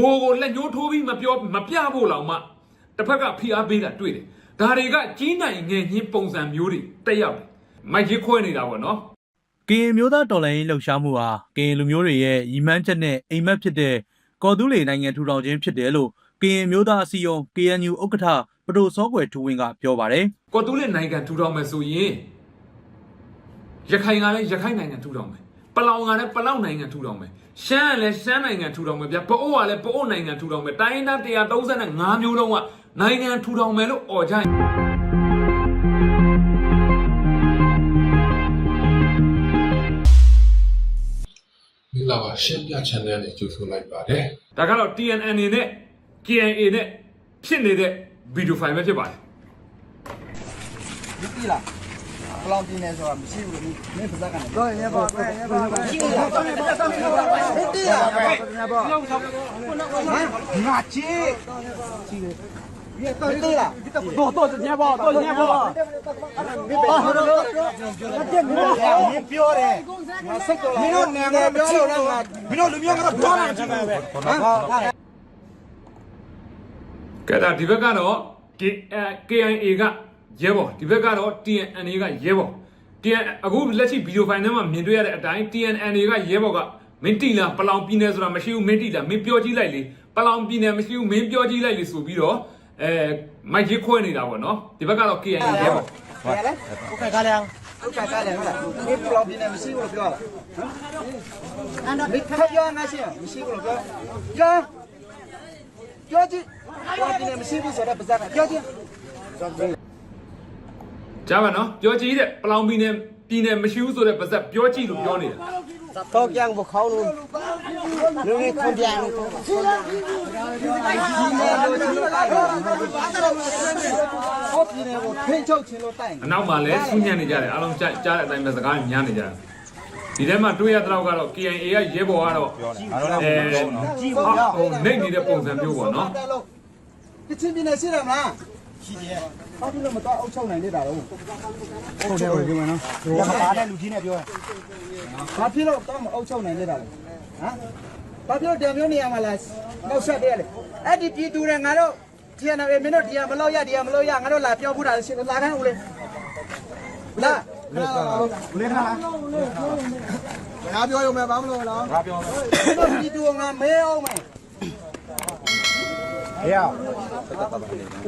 ဘိုးကိုလက်ညှိုးထိုးပြီးမပြောမပြဖို့လောက်မှတစ်ဖက်ကဖိအားပေးတာတွေ့တယ်ဒါတွေကကြီးနိုင်ငယ်ညင်းပုံစံမျိုးတွေတက်ရောက်တယ်မိုက်ကြီးခွဲနေတာပေါ့နော်ကရင်မျိုးသားတော်လှန်ရေးလှုပ်ရှားမှုဟာကရင်လူမျိုးတွေရဲ့ရည်မှန်းချက်နဲ့အိမ်မက်ဖြစ်တဲ့ကော်တူးလေနိုင်ငံထူထောင်ခြင်းဖြစ်တယ်လို့ကရင်မျိုးသားအစည်းအရုံး KNU ဥက္ကဋ္ဌပဒိုစောကွယ်ထူဝင်းကပြောပါတယ်ကော်တူးလက်နိုင်ငံထူထောင်မယ်ဆိုရင်ရခိုင်ကလည်းရခိုင်နိုင်ငံထူထောင်မယ်ပ လောင်ကလည်းပလောင်နိုင်ငံထူထောင်မယ်ရှမ်းကလည်းရှမ်းနိုင်ငံထူထောင်မယ်ဗျပအိုးကလည်းပအိုးနိုင်ငံထူထောင်မယ်တိုင်းရင်းသား135မျိုးလုံးကနိုင်ငံထူထောင်မယ်လို့អော်ကြရင်မင်္ဂလာပါရှင်းပြ channel နဲ့ကြိုဆိုလိုက်ပါတယ်ဒါကတော့ TNN နေနဲ့ KNA နဲ့ဖြစ်နေတဲ့ဗီဒီယိုဖိုင်ပဲဖြစ် ပါတယ် 你对了，不让进来是吧？没洗过，没没不咋干的。对，你包，你包，洗过了，你对了，你包，啊，拿起，你对了，多多少钱包，多少钱包？啊，那这你你标的，我识到了。你那两个标了那个，你那里面那个标了，这个呗，啊。 ကဲဒါဒီဘက်ကတော့ K KNA က ရဲဘော်ဒီဘက်ကတော့ TNNA ကရဲဘော် TN အခုလက်ရှိဗီဒီယိုဖိုင်ထဲမှာမြင်တွေ့ရတဲ့အတိုင်း TNNA ကရဲဘော်ကမင်းတီလာပလောင်ပြည်နယ်ဆိုတာမရှိဘူးမင်းတီလာမင်းပြောကြည့်လိုက်လေပလောင်ပြည်နယ်မရှိဘူးမင်းပြောကြည့်လိုက်လေဆိုပြီးတော့အဲမိုက်ကြီးခွဲနေတာပေါ့နော်ဒီဘက်ကတော့ KNA ရဲဘော်ဟုတ်ကဲ့ဟုတ်ကဲ့ခါလဲဟုတ်ကဲ့ခါလဲဟုတ်လားဒီပလောင်ပြည်နယ်မရှိဘူးလို့ပြောလားဟမ်မင်းခါပြောငါရှင်းမရှိဘူးလို့ပြောပြောပြောကြည့်ပလောင်ပြည်နယ်မရှိဘူးဆိုတော့ပါဇာကပြောကြည့် နော်ပြောကြည့်တဲ့ပလောင်ပြည်နယ်ပြည်နယ်မရှိဘူးဆိုတဲ့ပါဇက်ပြောကြည့်လို့ပြောနေတာတော့ကြံဘခေါင်းလို့လူကြီးခွန်ပြန်လို့ဒီနေ့လို့ချလို့တိုက်ဟောပြနေကိုထိန်ချုပ်ချင်လို့တိုက်အနောက်မှာလည်းဆူးညံ့နေကြတယ်အားလုံးကြားကြားတဲ့အတိုင်းပဲစကားညံ့နေကြတယ်ဒီထဲမှာတွေ့ရတဲ့တော့ကတော့ KNA ကရဲဘော်ကတော့အဲကြည့်ပါဦးဟိုနေနေတဲ့ပုံစံမျိုးပေါ့နော်ဒီချင်းပြနေရှိတယ်မလား ရှိတယ်ဘာဖြစ်လို့မတော့အုပ်ချုပ်နိုင်နေတာတော့ဟုတ်တယ်ဟုတ်တယ်မနော်ဒါမှပါတဲ့လူကြီးနဲ့ပြောဘာဖြစ်လို့တော့မအုပ်ချုပ်နိုင်နေတာလဲဟမ်ဘာဖြစ်လို့တံမျိုးနေရမှာလားနောက်ဆက်တယ်လေအဲ့ဒီပြည်သူတွေငါတို့ဒီကနေ့မင်းတို့ဒီကမလို့ရဒီကမလို့ရငါတို့လာပြောဘူးတာရှင်လာခိုင်းဦးလေလာလေခါလားငါပြောရုံပဲဘာမလို့လားငါပြောမယ်ဒီတူငါမဲအောင်မယ်ဟေ့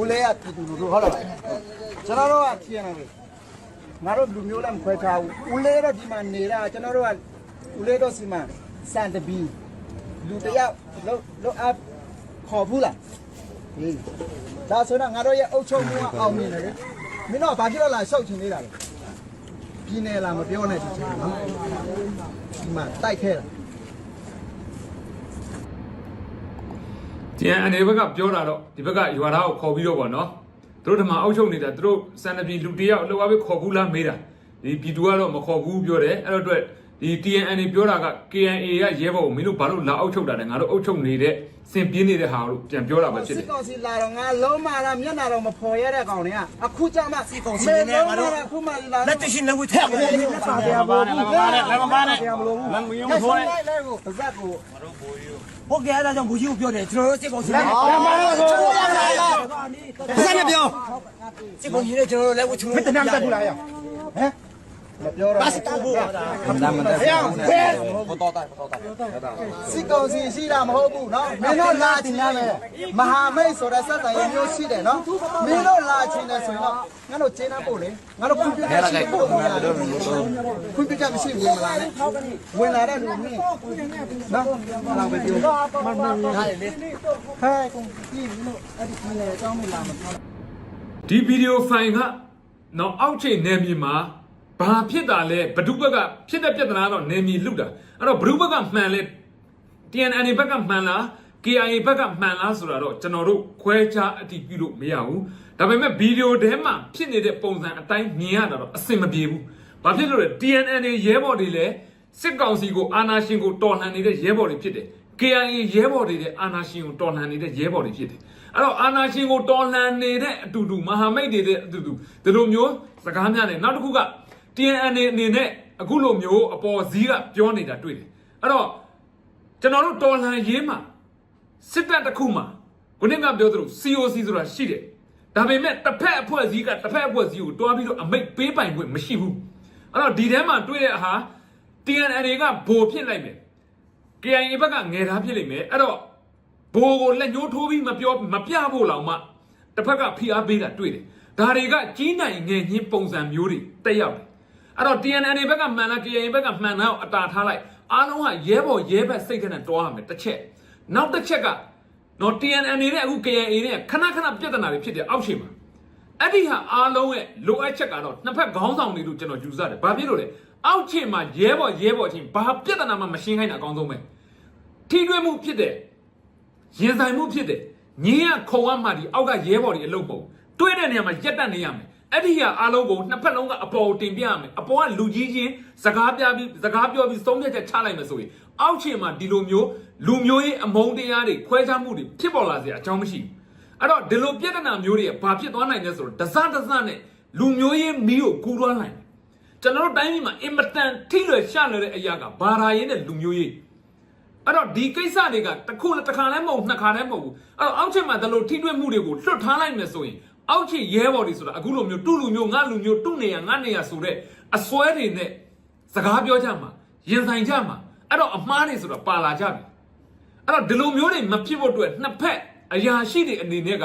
ဦးလေးကပြည်သူတို့ဟုတ်လားကျွန်တော်တို့ကထင်တယ်ငါတို့လူမျိုးလည်းမခွဲထားဘူးဦးလေးတော့ဒီမှာနေတာကျွန်တော်တို့ကဦးလေးတော့စီမံစန်တဘီလူတယောက်လို့လို့အပ်ခေါ်ဘူးလားဟေးဒါဆိုတော့ငါတို့ရဲ့အုပ်ချုပ်မှုကအောင်မြင်တယ်လေမင်းတို့ကဘာဖြစ်လို့လာရှောက်ချင်နေတာလဲပြည်နယ်လာမပြောနဲ့ဒီချိန်နော်ဒီမှာတိုက်ခဲတာ ကျန်အနေဘက်ကပြောတာတော့ဒီဘက်ကရွာသားကိုခေါ်ပြီးတော့ပေါ့နော်သူတို့ဓမ္မအောက်ချုပ်နေတာသူတို့စန္ဒပြည်လူတယောက်လောက်ပဲခေါ်ဘူးလားမေးတာဒီပြည်သူကတော့မခေါ်ဘူးပြောတယ်အဲ့တော့အတွက်ဒီ TNN ပြောတာက KNA ကရဲဘော်ကိုမင်းတို့ဘာလို့လာအောက်ချုပ်တာလဲငါတို့အောက်ချုပ်နေတဲ့စင်ပြင်းနေတဲ့ဟာလို့ပြန်ပြောတာပဲဖြစ်တယ်စစ်ကောင်စီလာတော့ငါလုံးမလာမျက်နှာတော့မဖော်ရတဲ့ကောင်တွေကအခုကြမှာစစ်ကောင်စီနဲ့ငါတို့အခုမှလာလက်တရှင်လည်းဝထက်တယ်လက်ပါပြပါနဲ့လက်ပါနဲ့လက်ပါနဲ့မလို့လမ်းမယုံထိုးလိုက်လိုက်ကိုပါဇက်ကို ဟုတ်ကဲ့အဲ့ဒါကြောင့်ကိုကြီးကိုပြောတယ်ကျွန်တော်တို့စစ်ကောင်စီနဲ့လက်ပါနဲ့ကိုချိုးရလာလာစက်နဲ့ပြောစစ်ကောင်စီနဲ့ကျွန်တော်တို့လည်းဝချုံမတနမ်းတက်ဘူးလားဟ မပြောတော့ပတ်တူဘူးဒါမှမဟုတ်ဘူးတော့တာတော့တာစီကောင်စီရှိတာမဟုတ်ဘူးနော်မင်းတို့လာချင်တယ်မဟာမိတ်ဆိုတဲ့စက်တိုင်မျိုးရှိတယ်နော်မင်းတို့လာချင်တယ်ဆိုရင်တော့ငါတို့ကျင်းနှပ်ဖို့လေငါတို့ကွန်ပျူတာရှိဖို့ငါတို့ကွန်ပျူတာမရှိဘူးမလားဝင်လာတဲ့လူမင်းနော်လာပဲပြောမမဟဲ့လေဟဲ့ကွန်ပျူတာအဲ့ဒီကနေအကြောင်းမလာမပြောဒီဗီဒီယိုဖိုင်ကနောက်အောက်ခြေနယ်မြေမှာ ဘာဖြစ်တာလဲဘဒုဘက်ကဖြစ်တဲ့ပြဿနာတော့နယ်မြေလုတာအဲ့တော့ဘဒုဘက်ကမှန်လဲ TNN ဘက်ကမှန်လား KIA ဘက်ကမှန်လားဆိုတာတော့ကျွန်တော်တို့ခွဲခြားအတည်ပြုလို့မရဘူးဒါပေမဲ့ဗီဒီယိုထဲမှာဖြစ်နေတဲ့ပုံစံအတိုင်းမြင်ရတာတော့အဆင်မပြေဘူးဘာဖြစ်လို့လဲ TNN ရဲဘော်တွေလည်းစစ်ကောင်စီကိုအာဏာရှင်ကိုတော်လှန်နေတဲ့ရဲဘော်တွေဖြစ်တယ် KIA ရဲဘော်တွေလည်းအာဏာရှင်ကိုတော်လှန်နေတဲ့ရဲဘော်တွေဖြစ်တယ်အဲ့တော့အာဏာရှင်ကိုတော်လှန်နေတဲ့အတူတူမဟာမိတ်တွေတဲ့အတူတူဒီလိုမျိုးစကားများနဲ့နောက်တစ်ခုက TNN အနေနဲ့အခုလိုမျိုးအပေါ်စည်းကပြောနေတာတွေ့တယ်အဲ့တော့ကျွန်တော်တို့တော်လှန်ရေးမှာစစ်တပ်တစ်ခုမှာခုနကပြောသလို COC ဆိုတာရှိတယ်ဒါပေမဲ့တစ်ဖက်အဖွဲ့အစည်းကတစ်ဖက်အဖွဲ့အစည်းကိုတွားပြီးတော့အမိတ်ပေးပိုင်ခွင့်မရှိဘူးအဲ့တော့ဒီထဲမှာတွေ့တဲ့အခါ TNN ကဘိုဖြစ်လိုက်မယ် KIA ဘက်ကငယ်သားဖြစ်လိမ့်မယ်အဲ့တော့ဘိုကိုလက်ညှိုးထိုးပြီးမပြောမပြဖို့လောက်မှတစ်ဖက်ကဖိအားပေးတာတွေ့တယ်ဒါတွေကကြီးနိုင်ငယ်ညင်းပုံစံမျိုးတွေတက်ရောက်တယ် အဲ့တော့ TNN ဘက်ကမှန်လား KIA ဘက်ကမှန်လားအတာထားလိုက်အားလုံးကရဲဘော်ရဲဘက်စိတ်ထဲနဲ့တွားရမယ်တစ်ချက်နောက်တစ်ချက်ကနော် TNN နဲ့အခု KIA နဲ့ခဏခဏပြဿနာတွေဖြစ်တယ်အောက်ရှိမှာအဲ့ဒီဟာအားလုံးရဲ့လိုအပ်ချက်ကတော့နှစ်ဖက်ခေါင်းဆောင်တွေလို့ကျွန်တော်ယူဆတယ်။ဘာဖြစ်လို့လဲ။အောက်ခြေမှာရဲဘော်ရဲဘော်ချင်းဘာပြဿနာမှမရှင်းခိုင်းတာအကောင်းဆုံးပဲ။ထိတွေ့မှုဖြစ်တယ်။ရင်ဆိုင်မှုဖြစ်တယ်။ညင်းရခုံရမှဒီအောက်ကရဲဘော်တွေအလုပ်ပုံ။တွေးတဲ့နေရာမှာရက်တက်နေရမယ်။ အဲ့ဒီဟာအားလုံးကိုနှစ်ဖက်လုံးကအပေါ်ကိုတင်ပြရမယ်။အပေါ်ကလူကြီးချင်းစကားပြပြီးစကားပြောပြီးသုံးဖြတ်ချက်ချလိုက်မယ်ဆိုရင်အောက်ခြေမှာဒီလိုမျိုးလူမျိုးရေးအမုန်းတရားတွေခွဲခြားမှုတွေဖြစ်ပေါ်လာစရာအကြောင်းမရှိဘူး။အဲ့တော့ဒီလိုပြဿနာမျိုးတွေကဘာဖြစ်သွားနိုင်လဲဆိုတော့ဒဇဒဇနဲ့လူမျိုးရေးမီးကိုကူးသွားနိုင်တယ်ကျွန်တော်တို့တိုင်းပြည်မှာအင်မတန်ထိလွယ်ရှလွယ်တဲ့အရာကဘာသာရေးနဲ့လူမျိုးရေးအဲ့တော့ဒီကိစ္စတွေကတစ်ခုတစ်ခါလည်းမဟုတ်နှစ်ခါလည်းမဟုတ်ဘူးအဲ့တော့အောက်ချက်မှာဒီလိုထိတွေ့မှုတွေကိုလွတ်ထားလိုက်မယ်ဆိုရင် အောက်ချစ်ရဲဘော်တွေဆိုတာအခုလိုမျိုးတူလူမျိုးငါလူမျိုးတူနေရငါနေရဆိုတဲ့အစွဲတွေနဲ့စကားပြောကြမှာရင်ဆိုင်ကြမှာအဲ့တော့အမှားတွေဆိုတာပါလာကြပြီအဲ့တော့ဒီလိုမျိုးတွေမဖြစ်ဖို့အတွက်နှစ်ဖက်အရာရှိတွေအနေနဲ့က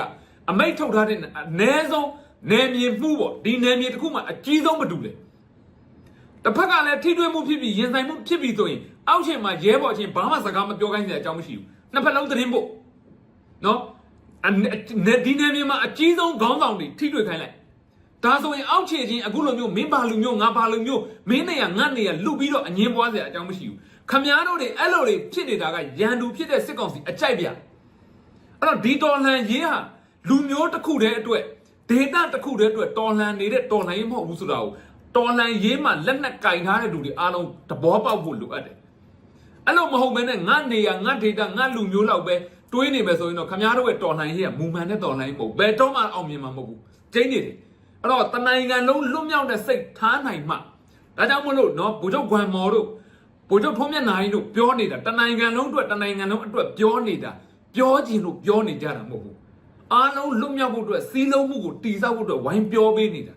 အမိတ်ထုတ်ထားတဲ့အနည်းဆုံးနယ်မြေမှုပေါ့ဒီနယ်မြေတစ်ခုမှအကြီးဆုံးမတူလေတစ်ဖက်ကလည်းထိတွေ့မှုဖြစ်ပြီးရင်ဆိုင်မှုဖြစ်ပြီးဆိုရင်အောက်ချိန်မှာရဲဘော်ချင်းဘာမှစကားမပြောခိုင်းစရာအကြောင်းမရှိဘူးနှစ်ဖက်လုံးသတင်းပို့နော်အန ဒီနယ်မြေမှာအကြီးဆုံးခေါင်းဆောင်တွေထိတွေ့ခိုင်းလိုက်ဒါဆိုရင်အောက်ခြေချင်းအခုလိုမျိုးမင်းပါလူမျိုးငါပါလူမျိုးမင်းနေရငါနေရလုပြီးတော့အငင်းပွားစရာအကြောင်းမရှိဘူးခမားတို့တွေအဲ့လိုတွေဖြစ်နေတာကရန်သူဖြစ်တဲ့စစ်ကောင်စီအကြိုက်ပြအဲ့တော့ဒီတော်လှန်ရေးဟာလူမျိုးတစ်ခုတည်းအတွက်ဒေတာတစ်ခုတည်းအတွက်တော်လှန်နေတဲ့တော်လှန်ရေးမဟုတ်ဘူးဆိုတာကိုတော်လှန်ရေးမှာလက်နက်ကင်ထားတဲ့လူတွေအားလုံးသဘောပေါက်ဖို့လိုအပ်တယ်အဲ့လိုမဟုတ်ဘဲနဲ့ငါနေရငါဒေတာငါလူမျိုးလောက်ပဲ တွေးနေမယ်ဆိုရင်တော့ခမားတို့ရဲ့တော်လှန်ရေးကမူမှန်တဲ့တော်လှန်ရေးမဟုတ်ဘူးဘယ်တော့မှအောင်မြင်မှာမဟုတ်ဘူးကျင်းနေတယ်အဲ့တော့တနိုင်ငံလုံးလွတ်မြောက်တဲ့စိတ်ထားနိုင်မှဒါကြောင့်မလို့နော်ဗိုလ်ချုပ်ဂွမ်မော်တို့ဗိုလ်ချုပ်ထုံးမြတ်နိုင်တို့ပြောနေတာတနိုင်ငံလုံးအတွက်တနိုင်ငံလုံးအတွက်ပြောနေတာပြောချင်လို့ပြောနေကြတာမဟုတ်ဘူးအားလုံးလွတ်မြောက်ဖို့အတွက်စီးလုံးမှုကိုတီဆောက်ဖို့အတွက်ဝိုင်းပြောပေးနေတာ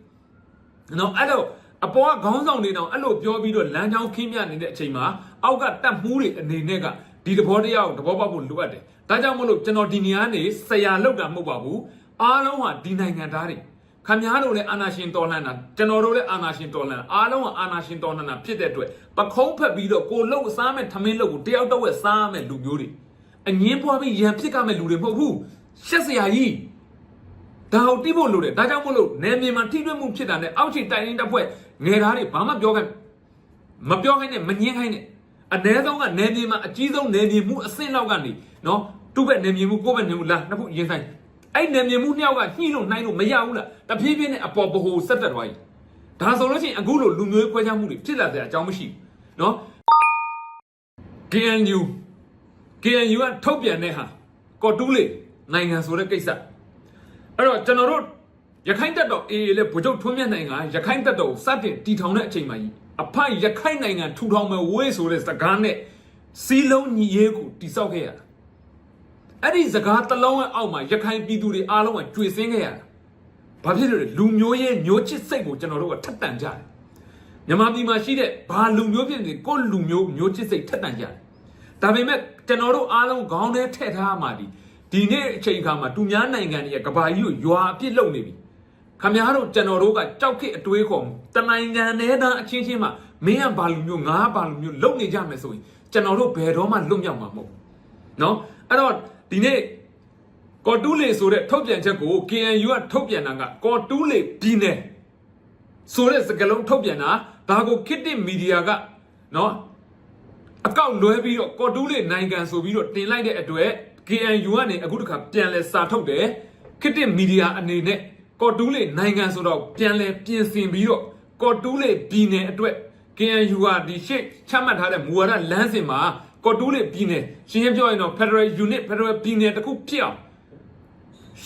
နော်အဲ့တော့အပေါ်ကခေါင်းဆောင်တွေတောင်အဲ့လိုပြောပြီးတော့လမ်းကြောင်းခင်းပြနေတဲ့အချိန်မှာအောက်ကတက်မှုတွေအနေနဲ့က ဒီသဘောတရားကိုသဘောပေါက်ဖို့လိုအပ်တယ်။ဒါကြောင့်မလို့ကျွန်တော်ဒီနေရာနေဆရာလောက်တာမဟုတ်ပါဘူး။အားလုံးဟာဒီနိုင်ငံသားတွေခမည်းတော်လည်းအာနာရှင်တော်လှန်တာကျွန်တော်တို့လည်းအာနာရှင်တော်လှန်အားလုံးကအာနာရှင်တော်လှန်တာဖြစ်တဲ့အတွက်ပခုံးဖက်ပြီးတော့ကိုလှုပ်စားမဲ့ထမင်းလှုပ်ကိုတယောက်တော့ဝက်စားမဲ့လူမျိုးတွေအငင်းပွားပြီးရန်ဖြစ်ကမဲ့လူတွေမဟုတ်ဘူး။ရှက်စရာကြီးဒါကိုတိဖို့လိုတယ်ဒါကြောင့်မို့လို့နယ်မြေမှာထိတွေ့မှုဖြစ်တာနဲ့အောက်ခြေတိုင်ရင်းတပ်ဖွဲ့ငယ်သားတွေဘာမှပြောခိုင်းမပြောခိုင်းနဲ့မငင်းခိုင်းနဲ့ အ ਨੇ ဆုံးကနယ်မြေမှာအကြီးဆုံးနယ်မြေမှုအဆင့်လောက်ကနေနော်သူ့ဘက်နယ်မြေမှုကိုယ့်ဘက်နယ်မြေမှုလာနှစ်ခုရင်ဆိုင်အဲ့နယ်မြေမှုနှစ်ယောက်ကညှိလို့နှိုင်းလို့မရဘူးလားတဖြည်းဖြည်းနဲ့အပေါ်ပဟိုဆက်တက်သွားပြီဒါဆိုလို့ရှိရင်အခုလိုလူမျိုးခွဲခြားမှုတွေဖြစ်လာတဲ့အကြောင်းမရှိဘူးနော် KNU KNU ကထုတ်ပြန်တဲ့ဟာကော်တူးလေနိုင်ငံဆိုတဲ့ကိစ္စအဲ့တော့ကျွန်တော်တို့ရခိုင်တပ်တော် AA လဲဗိုလ်ချုပ်ထွန်းမြတ်နိုင်ကရခိုင်တပ်တော်ကိုစတင်တီထောင်တဲ့အချိန်မှာကြီး အဖရခိုင်နိုင်ငံထူထောင်မယ်ဝေးဆိုတဲ့စကားနဲ့စီလုံးညီရေးကိုတိစောက်ခဲ့ရတာအဲ့ဒီစကားတစ်လုံးရဲ့အောက်မှာရခိုင်ပြည်သူတွေအားလုံးကကြွေစင်းခဲ့ရတာဘာဖြစ်လို့လဲလူမျိုးရဲ့မျိုးချစ်စိတ်ကိုကျွန်တော်တို့ကထက်တန်ကြတယ်မြန်မာပြည်မှာရှိတဲ့ဘာလူမျိုးဖြစ်နေကိုယ့်လူမျိုးမျိုးချစ်စိတ်ထက်တန်ကြတယ်ဒါပေမဲ့ကျွန်တော်တို့အားလုံးခေါင်းထဲထည့်ထားမှဒီဒီနေ့အချိန်အခါမှာသူများနိုင်ငံတွေရဲ့ကဘာကြီးကိုရွာအပြစ်လုပ်နေပြီ ခမများတို့ကျွန်တော်တို့ကကြောက်ခစ်အတွေးခေါ်တနိုင်ငံနဲ့တန်းအချင်းချင်းမှာမင်းကဘာလူမျိုးငါကဘာလူမျိုးလုပ်နေကြမယ်ဆိုရင်ကျွန်တော်တို့ဘယ်တော့မှလွတ်မြောက်မှာမဟုတ်ဘူးเนาะအဲ့တော့ဒီနေ့ကော်တူးလေဆိုတဲ့ထုတ်ပြန်ချက်ကို KNU ကထုတ်ပြန်တာကကော်တူးလေပြည်နယ်ဆိုတဲ့စကားလုံးထုတ်ပြန်တာဒါကိုခစ်တစ်မီဒီယာကเนาะ အကောက်လွဲပြီးတော့ကော်တူးလေးနိုင်ငံဆိုပြီးတော့တင်လိုက်တဲ့အတွက် KNU ကနေအခုတခါပြန်လဲစာထုတ်တယ်ခစ်တစ်မီဒီယာအနေနဲ့ ကော်တူးလေးနိုင်ငံဆိုတော့ပြန်လဲပြင်ဆင်ပြီးတော့ကော်တူးလေးပြည်နယ်အတွက် KNU ကဒီရှေ့ချမှတ်ထားတဲ့မူဝါဒလမ်းစဉ်မှာကော်တူးလေးပြည်နယ်ရှင်းရှင်းပြောရင်တော့ Federal Unit Federal ပြည်နယ်တစ်ခုဖြစ်အောင်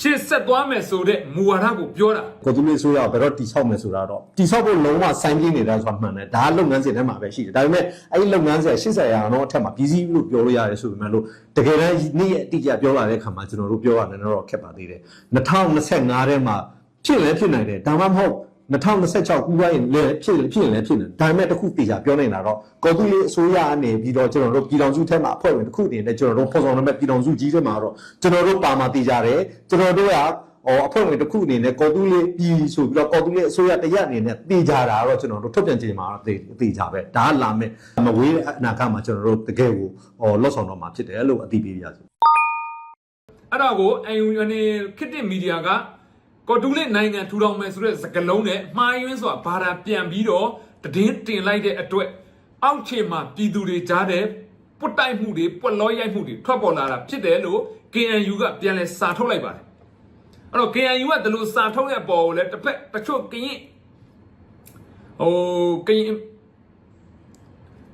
ရှေ့ဆက်သွားမယ်ဆိုတဲ့မူဝါဒကိုပြောတာကိုသူလေးဆိုရဘယ်တော့တိဆောက်မယ်ဆိုတာတော့တိဆောက်ဖို့လုံးဝစိုင်းပြင်းနေတာဆိုတာမှန်တယ်ဒါကလုပ်ငန်းစဉ်ထဲမှာပဲရှိတယ်ဒါပေမဲ့အဲ့ဒီလုပ်ငန်းစဉ်80ရာခိုင်နှုန်းအထက်မှာပြည်စည်းလို့ပြောလို့ရတယ်ဆိုပေမဲ့လို့တကယ်တမ်းနေ့ရက်အတိအကျပြောလာတဲ့အခါမှာကျွန်တော်တို့ပြောရတယ်တော့ခက်ပါသေးတယ်2025ထဲမှာ ဖြစ်လဲဖြစ်နိုင်တယ်ဒါမှမဟုတ်2026ကူးပိုင်းလည်းဖြစ်ဖြစ်ရင်လည်းဖြစ်နေဒါပေမဲ့တစ်ခုတေချာပြောနေတာတော့ကော်တူလေးအစိုးရအနေပြီးတော့ကျွန်တော်တို့ပြည်တော်စုထဲမှာအဖွဲ့ဝင်တစ်ခုအနေနဲ့ကျွန်တော်တို့ဖော်ဆောင်ရမယ့်ပြည်တော်စုကြီးထဲမှာတော့ကျွန်တော်တို့ပါမှာတေချာတယ်ကျွန်တော်တို့ကဟောအဖွဲ့ဝင်တစ်ခုအနေနဲ့ကော်တူးလေးပြည်ဆိုပြီးတော့ကော်တူးလေးအစိုးရတရက်အနေနဲ့တေကြတာတော့ကျွန်တော်တို့ထုတ်ပြန်ချိန်မှာတော့တေတေကြပဲဒါကလာမဲ့မဝေးတဲ့အနာဂတ်မှာကျွန်တော်တို့တကယ်ကိုဟောလော့ဆောင်တော့မှာဖြစ်တယ်လို့အသိပေးပြရစီအဲ့ဒါကို AUN ခစ်တစ်မီဒီယာက ကော်တူးလေးနိုင်ငံထူထောင်မယ်ဆိုတဲ့စကားလုံးနဲ့မှားယွင်းစွာဘာသာပြန်ပြီးတော့တည်င်းတင်လိုက်တဲ့အတွက်အောက်ခြေမှာပြည်သူတွေကြားတဲ့ပွတ်တိုက်မှုတွေပွက်လောရိုက်မှုတွေထွက်ပေါ်လာတာဖြစ်တယ်လို့ KNU ကပြန်လဲစာထုတ်လိုက်ပါတယ်အဲ့တော့ KNU ကဒီလိုစာထုတ်တဲ့အပေါ်ကိုလည်းတစ်ဖက်တချို့ကရင်ဟိုကရင်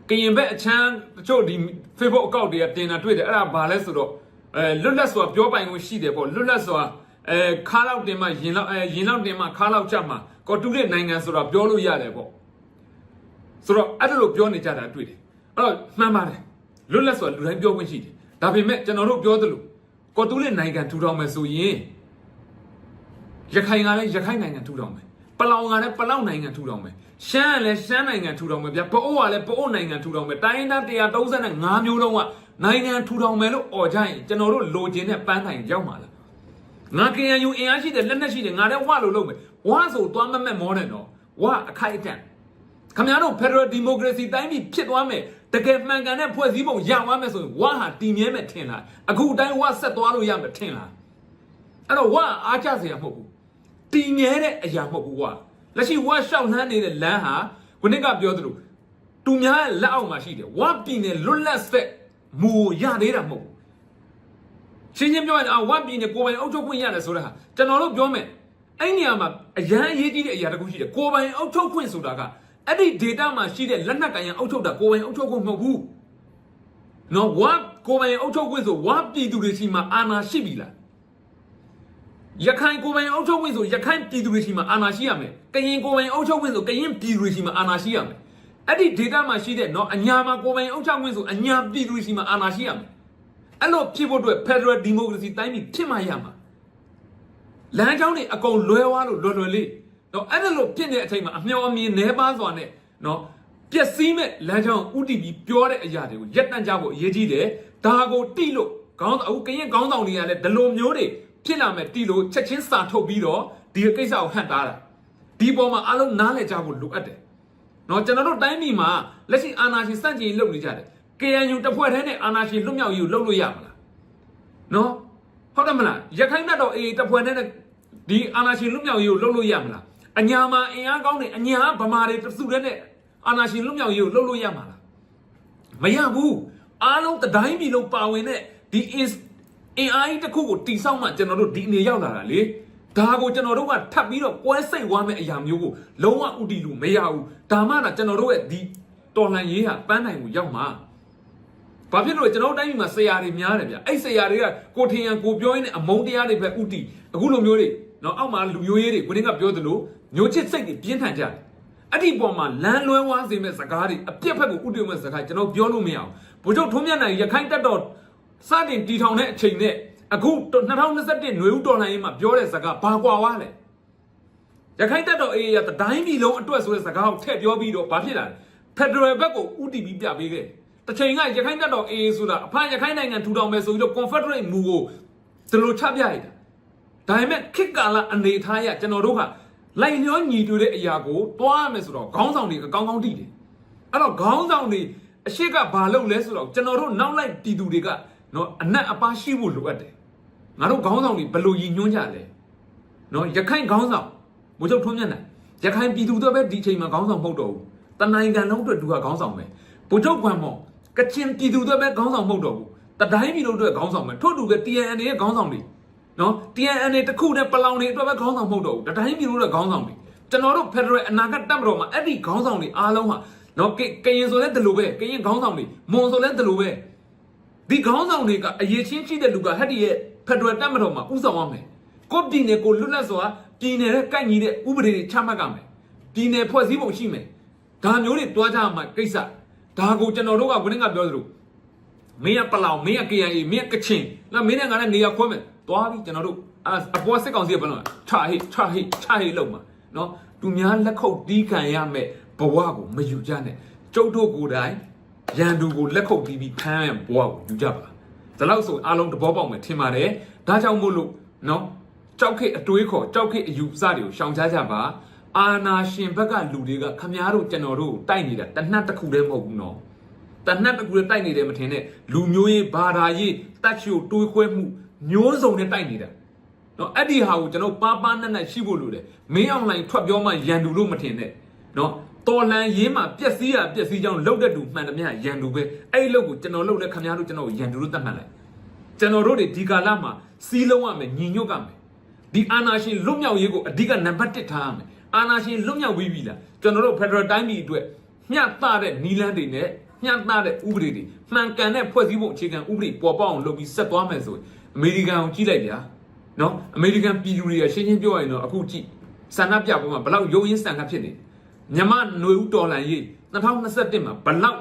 ကရင်ဘက်အချမ်းတချို့ဒီ Facebook အကောင့်တွေကတင်တာတွေ့တယ်အဲ့ဒါဘာလဲဆိုတော့အဲလွတ်လပ်စွာပြောပိုင်ခွင့်ရှိတယ်ပေါ့လွတ်လပ်စွာ အဲခါလောက်တင်မှရင်လောက်အဲရင်လောက်တင်မှခါလောက်ကြမှာကော်တူတဲ့နိုင်ငံဆိုတာပြောလို့ရတယ်ပေါ့ဆိုတော့အဲ့ဒါလိုပြောနေကြတာတွေ့တယ်အဲ့တော့မှန်ပါတယ်လွတ်လပ်စွာလူတိုင်းပြောခွင့်ရှိတယ်ဒါပေမဲ့ကျွန်တော်တို့ပြောသလိုကော်တူတဲ့နိုင်ငံထူထောင်မယ်ဆိုရင်ရခိုင်ကလည်းရခိုင်နိုင်ငံထူထောင်မယ်ပလောင်ကလည်းပလောင်နိုင်ငံထူထောင်မယ်ရှမ်းကလည်းရှမ်းနိုင်ငံထူထောင်မယ်ဗျပအိုးကလည်းပအိုးနိုင်ငံထူထောင်မယ်တိုင်းရင်းသား135မျိုးလုံးကနိုင်ငံထူထောင်မယ်လို့អော်ကြရင်ကျွန်တော်တို့လိုချင်တဲ့ပန်းတိုင်ရောက်မှာလား ငါ KNU အင်အားရှိတယ်လက်နက်ရှိတယ်ငါလည်းဝလို့လုပ်မယ်ဝဆိုသွားမမဲ့မောတယ်နော်ဝအခိုက်အတန့်ခမရတို့ Federal Democracy တိုင်းပြည်ဖြစ်သွားမယ်တကယ်မှန်ကန်တဲ့ဖွဲ့စည်းပုံရသွားမယ်ဆိုရင်ဝါဟာတည်မြဲမယ်ထင်လားအခုအတိုင်းဝါဆက်သွားလို့ရမယ်ထင်လားအဲ့တော့ဝါအားကျစရာမဟုတ်ဘူးတည်မြဲတဲ့အရာမဟုတ်ဘူးဝါလက်ရှိဝါရှောက်နှမ်းနေတဲ့လမ်းဟာခုနကပြောသလိုသူများရဲ့လက်အောက်မှာရှိတယ်ဝါပြည်နယ်လွတ်လပ်ဆက်မူရသေးတာမဟုတ်ဘူး ရှင်းရှင်းပြောရင်အာဝါပြည်နယ်ကိုယ်ပိုင်အုပ်ချုပ်ခွင့်ရတယ်ဆိုတာဟာကျွန်တော်တို့ပြောမယ်အဲ့နေရာမှာအရန်အရေးကြီးတဲ့အရာတစ်ခုရှိတယ်ကိုယ်ပိုင်အုပ်ချုပ်ခွင့်ဆိုတာကအဲ့ဒီ data မှာရှိတဲ့လက်နက်ကန်ရန်အုပ်ချုပ်တာကိုယ်ပိုင်အုပ်ချုပ်ခွင့်မဟုတ်ဘူး။နော်ဝါကိုယ်ပိုင်အုပ်ချုပ်ခွင့်ဆိုဝါပြည်သူတွေရှိမှအာဏာရှိပြီလား။ရခိုင်ကိုယ်ပိုင်အုပ်ချုပ်ခွင့်ဆိုရခိုင်ပြည်သူတွေရှိမှအာဏာရှိရမယ်။ကရင်ကိုယ်ပိုင်အုပ်ချုပ်ခွင့်ဆိုကရင်ပြည်သူတွေရှိမှအာဏာရှိရမယ်။အဲ့ဒီ data မှာရှိတဲ့နော်အညာမှာကိုယ်ပိုင်အုပ်ချုပ်ခွင့်ဆိုအညာပြည်သူတွေရှိမှအာဏာရှိရမယ်။ အဲ့လိုဖြစ်ဖို့အတွက် Federal Democracy တိုင်းပြည်ဖြစ်မှရမှာ။လမ်းကြောင်းတွေအကုန်လွဲသွားလို့လွယ်လွယ်လေးနော်အဲ့ဒါလို့ဖြစ်နေတဲ့အချိန်မှာအမျော်အမြင်နှဲပါစွာနဲ့နော်ပျက်စီးမဲ့လမ်းကြောင်းဥတီပြီးပြောတဲ့အရာတွေကိုရက်တန့်ကြဖို့အရေးကြီးတယ်ဒါကိုတိလို့ခေါင်းအခုကရင်ခေါင်းဆောင်တွေကလည်းဒီလိုမျိုးတွေဖြစ်လာမဲ့တိလို့ချက်ချင်းစာထုတ်ပြီးတော့ဒီကိစ္စကိုဟန့်တားတာဒီပေါ်မှာအလုံးနားလည်ကြဖို့လိုအပ်တယ်နော်ကျွန်တော်တို့တိုင်းပြည်မှာလက်ရှိအာဏာရှင်စန့်ကျင်ရေးလုပ်နေကြတယ် KNU တစ်ဖွဲ့တည်းနဲ့အာဏာရှင်လွတ်မြောက်ရေးကိုလုပ်လို့ရမလားနော်ဟုတ်တယ်မလားရခိုင်တပ်တော်အေးတစ်ဖွဲ့တည်းနဲ့ဒီအာဏာရှင်လွတ်မြောက်ရေးကိုလုပ်လို့ရမလားအညာမှာအင်အားကောင်းတယ်အညာဗမာတွေတစုတည်းနဲ့အာဏာရှင်လွတ်မြောက်ရေးကိုလုပ်လို့ရမှာလားမရဘူးအားလုံးတတိုင်းပြည်လုံးပါဝင်တဲ့ဒီ is အင်အားကြီးတစ်ခုကိုတိဆောက်မှကျွန်တော်တို့ဒီအနေရောက်လာတာလေဒါကိုကျွန်တော်တို့ကထပ်ပြီးတော့ကွဲစိတ်သွားမဲ့အရာမျိုးကိုလုံးဝဥတီလို့မရဘူးဒါမှသာကျွန်တော်တို့ရဲ့ဒီတော်လှန်ရေးဟာပန်းနိုင်ကိုရောက်မှာ ဘာဖြစ်လို့လဲကျွန်တော်တို့တိုင်းပြည်မှာဆရာတွေများတယ်ဗျအဲ့ဆရာတွေကကိုထင်ရန်ကိုပြောရင်းနဲ့အမုန်းတရားတွေပဲဥတီအခုလိုမျိုးတွေနော်အောက်မှာလူမျိုးရေးတွေကိုင်းကပြောသလိုမျိုးချစ်စိတ်တွေပြင်းထန်ကြတယ်အဲ့ဒီပေါ်မှာလမ်းလွဲဝါးစေမဲ့စကားတွေအပြက်ဖက်ကိုဥတီမဲ့စကားကျွန်တော်ပြောလို့မရအောင်ဘုချုပ်ထုံးမြတ်နိုင်ရခိုင်တက်တော်စတင်တီထောင်တဲ့အချိန်နဲ့အခု2021ຫນွေဦးတော်လှန်ရေးမှာပြောတဲ့စကားဘာကွာဝါလဲရခိုင်တက်တော်အေးရတတိုင်းပြည်လုံးအတွက်ဆိုတဲ့စကားကိုထည့်ပြောပြီးတော့ဘာဖြစ်လာလဲဖက်ဒရယ်ဘက်ကိုဥတီပြီးပြပေးခဲ့ တစ်ချိန်ကရခိုင်တက်တော်အေးဆိုတာအဖရခိုင်နိုင်ငံထူထောင်မယ်ဆိုပြီးတော့ Confederate မူကိုဒီလိုချပြလိုက်တာဒါပေမဲ့ခေတ်ကာလအနေထားရကျွန်တော်တို့ကလိုက်လျောညီတူတဲ့အရာကိုတွားရမယ်ဆိုတော့ခေါင်းဆောင်တွေအကောင်းကောင်းသိတယ်အဲ့တော့ခေါင်းဆောင်တွေအရှိကဘာလုပ်လဲဆိုတော့ကျွန်တော်တို့နောက်လိုက်ပြည်သူတွေကနော်အနက်အပါရှိဖို့လိုအပ်တယ်ငါတို့ခေါင်းဆောင်တွေဘယ်လိုရည်ညွှန်းကြလဲနော်ရခိုင်ခေါင်းဆောင်ဘုချုပ်ထုံးမြတ်နိုင်ရခိုင်ပြည်သူတို့ပဲဒီချိန်မှာခေါင်းဆောင်မဟုတ်တော့ဘူးတနိုင်ငံလုံးအတွက်သူကခေါင်းဆောင်ပဲဘုချုပ်ကွမ်မော ကချင်ပြည်သူတို့ပဲခေါင်းဆောင်မဟုတ်တော့ဘူးတတိုင်းပြည်လုံးအတွက်ခေါင်းဆောင်ပဲထို့တူပဲ TNN ရဲ့ခေါင်းဆောင်တွေနော် TNN တခုနဲ့ပလောင်တွေအတွက်ပဲခေါင်းဆောင်မဟုတ်တော့ဘူးတတိုင်းပြည်လုံးအတွက်ခေါင်းဆောင်တွေကျွန်တော်တို့ Federal အနာဂတ်တပ်မတော်မှာအဲ့ဒီခေါင်းဆောင်တွေအားလုံးဟာနော်ကရင်ဆိုလည်းဒီလိုပဲကရင်ခေါင်းဆောင်တွေမွန်ဆိုလည်းဒီလိုပဲဒီခေါင်းဆောင်တွေကအရေးချင်းရှိတဲ့လူကဟက်ဒီရဲ့ဖက်ဒရယ်တက်မတော်မှာဥဆောင်ရမယ်ကိုပြည်နယ်ကိုလွတ်လပ်စွာပြည်နယ်နဲ့ကိုက်ညီတဲ့ဥပဒေတွေချမှတ်ကြမယ်ပြည်နယ်ဖွဲ့စည်းပုံရှိမယ်ဒါမျိုးတွေတွားကြမှာကိစ္စ ဒါကိုကျွန်တော်တို့ကခုနကပြောသလိုမင်းကပလောင်မင်းက KIA မင်းကကချင်လာမင်းနဲ့ငါနဲ့နေရာခွဲမယ်တွားပြီးကျွန်တော်တို့အအပေါ်စစ်ကောင်စီကဘယ်လိုလဲချဟိချဟိချဟိလောက်မှာနော်သူများလက်ခုပ်တီးခံရမယ်ဘဝကိုမယူကြနဲ့ကျုပ်တို့ကိုယ်တိုင်ရန်သူကိုလက်ခုပ်တီးပြီးဖမ်းရဘဝကိုယူကြပါဒါလို့ဆိုအားလုံးသဘောပေါက်မယ်ထင်ပါတယ်ဒါကြောင့်မို့လို့နော်ကြောက်ခေအတွေးခေါ်ကြောက်ခေအယူဆတွေကိုရှောင်ရှားကြပါ အာနာရှင်ဘက်ကလူတွေကခမားတို့ကျွန်တော်တို့ကိုတိုက်နေတာတနတ်တစ်ခုတည်းမဟုတ်ဘူးနော်တနတ်တကူနဲ့တိုက်နေတယ်မထင်နဲ့လူမျိုးရေးဘာသာရေးတက်ချိုတွေးခွဲမှုမျိုးစုံနဲ့တိုက်နေတာနော်အဲ့ဒီဟာကိုကျွန်တော်ပါပါနက်နက်ရှိဖို့လိုတယ်မင်းအောင်လိုင်းထွက်ပြောမှရန်သူလို့မထင်နဲ့နော်တော်လန်ရေးမှာပျက်စီးရပျက်စီးကြောင်းလောက်တဲ့သူမှန်တယ်မြရန်သူပဲအဲ့ဒီလောက်ကိုကျွန်တော်လောက်လဲခင်ဗျားတို့ကျွန်တော်ကိုရန်သူလို့သတ်မှတ်လိုက်ကျွန်တော်တို့တွေဒီကာလမှာစီးလုံးရမယ်ညီညွတ်ကမယ်ဒီအာနာရှင်လွတ်မြောက်ရေးကိုအဓိကနံပါတ်1ထားရမယ် အာနာရှင်လွတ်မြောက်ပြီးပြီလားကျွန်တော်တို့ဖက်ဒရယ်တိုင်းပြည်အတွက်မျှတတဲ့နီလန်းတွေနဲ့မျှတတဲ့ဥပဒေတွေမှန်ကန်တဲ့ဖွဲ့စည်းပုံအခြေခံဥပဒေပေါ်ပေါက်အောင်လုပ်ပြီးဆက်သွားမယ်ဆိုရင်အမေရိကန်ကိုကြည့်လိုက်ဗျာနော်အမေရိကန်ပြည်သူတွေကရှင်းရှင်းပြောရရင်တော့အခုကြည့်ဆန္ဒပြပွဲမှာဘလောက်ရုံရင်းဆန်ခတ်ဖြစ်နေမြမຫນွေဦးတော်လန်ရေး2021မှာဘလောက်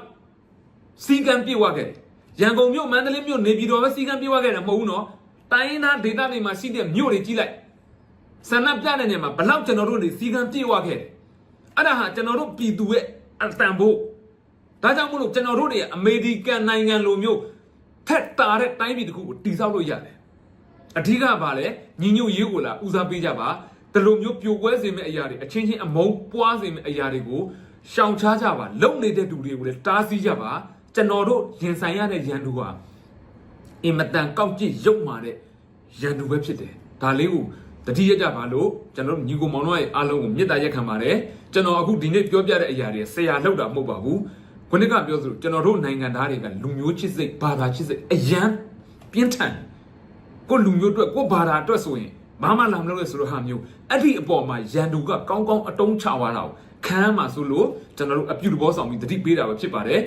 စီကံပြေဝခဲ့တယ်ရန်ကုန်မြို့မန္တလေးမြို့နေပြည်တော်ပဲစီကံပြေဝခဲ့တယ်မဟုတ်ဘူးနော်တိုင်းရင်းသားဒေသတွေမှာရှိတဲ့မြို့တွေကြည့်လိုက် ဆန္ဒပြတဲ့နေရာမှာဘလောက်ကျွန်တော်တို့တွေစီကံပြေဝခဲ့တယ်အဲ့ဒါဟာကျွန်တော်တို့ပြည်သူရဲ့အတန်ဖို့ဒါကြောင့်မို့လို့ကျွန်တော်တို့တွေအမေရိကန်နိုင်ငံလိုမျိုးထက်တာတဲ့တိုင်းပြည်တစ်ခုကိုတည်ဆောက်လို့ရတယ်အဓိကဘာလဲညီညွတ်ရေးကိုလာဦးစားပေးကြပါဒီလိုမျိုးပြိုကွဲစေမယ့်အရာတွေအချင်းချင်းအမုန်းပွားစေမယ့်အရာတွေကိုရှောင်ရှားကြပါလုံနေတဲ့သူတွေကိုလည်းတားဆီးကြပါကျွန်တော်တို့ရင်ဆိုင်ရတဲ့ရန်သူဟာအင်မတန်ကောက်ကြည့်ရုပ်မာတဲ့ရန်သူပဲဖြစ်တယ်ဒါလေးကို တတိယကြပါလို့ကျွန်တော်တို့ညီကိုမောင်တို့ရဲ့အားလုံးကိုမေတ္တာရက်ခံပါတယ်ကျွန်တော်အခုဒီနေ့ပြောပြတဲ့အရာတွေဆရာလောက်တာမဟုတ်ပါဘူးခုနကပြောသလိုကျွန်တော်တို့နိုင်ငံသားတွေကလူမျိုးချစ်စိတ်ဘာသာချစ်စိတ်အယံပြင်းထန်ကိုလူမျိုးအတွက်ကိုဘာသာအတွက်ဆိုရင်ဘာမှလာမလို့လဲဆိုတော့ဟာမျိုးအဲ့ဒီအပေါ်မှာရန်သူကကောင်းကောင်းအတုံးချသွားတာကိုခံရမှာဆိုလို့ကျွန်တော်တို့အပြုတဘောဆောင်ပြီးတတိပေးတာပဲဖြစ်ပါတယ်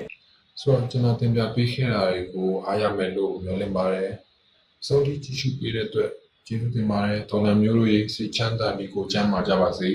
ဆိုတော့ကျွန်တော်တင်ပြပေးခဲ့တာတွေကိုအားရမယ်လို့မျှော်လင့်ပါတယ်စောဒီကြည့်ရှုပေးတဲ့အတွက် ကျေးဇူးတင်ပါတယ်တော်လန်မျိုးတို့ရဲ့စိတ်ချမ်းသာပြီးကိုယ်ချမ်းသာကြပါစေ